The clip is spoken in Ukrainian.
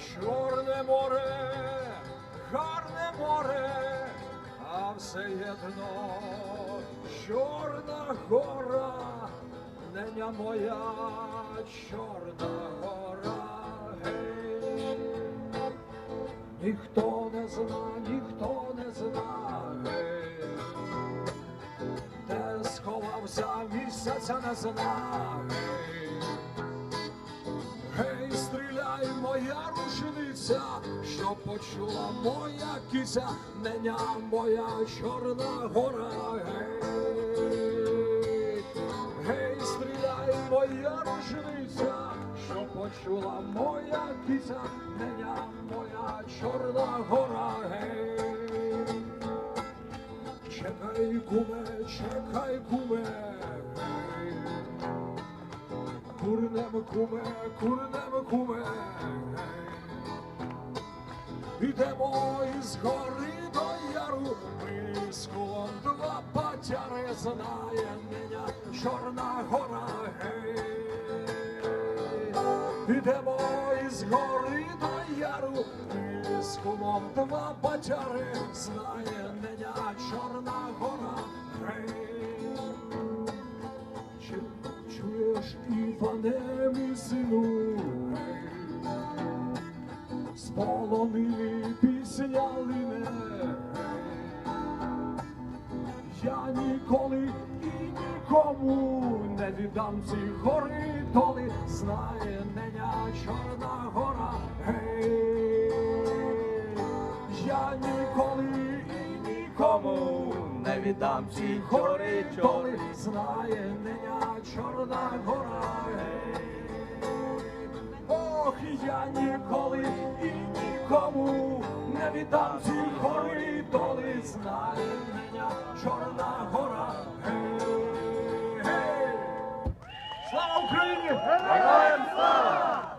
Чорне море, гарне море, а все єдно чорна гора, неня моя чорна гора. Гей. Ніхто не зна, ніхто не зна, гей. де сховався місяця не зна. Моя що почула моя киця, неня моя чорна гора. Гей, гей, стріляй, моя рушниця, що почула моя киця, неня моя чорна гора. Гей. Чекай, куме, чекай, куме. Гей. Курнем куме, курнем куме. Ідемо із гори до яру, ми два батяри знає мене чорна гора. Гей. Ідемо із гори до яру, ми з два батяри знає мене чорна гора. Гей. Чу- Чуєш, Іване, мій сину, з полонини пісня лине. Я ніколи і нікому не віддам ці гори доли, знає неня чорна гора. Гей, я ніколи і нікому не віддам ці гори доли, знає неня чорна гора. Гей. Ох, я ніколи нікому не віддам ці гори доли, знає мене чорна гора. Гей, гей. Слава Україні! Героям слава!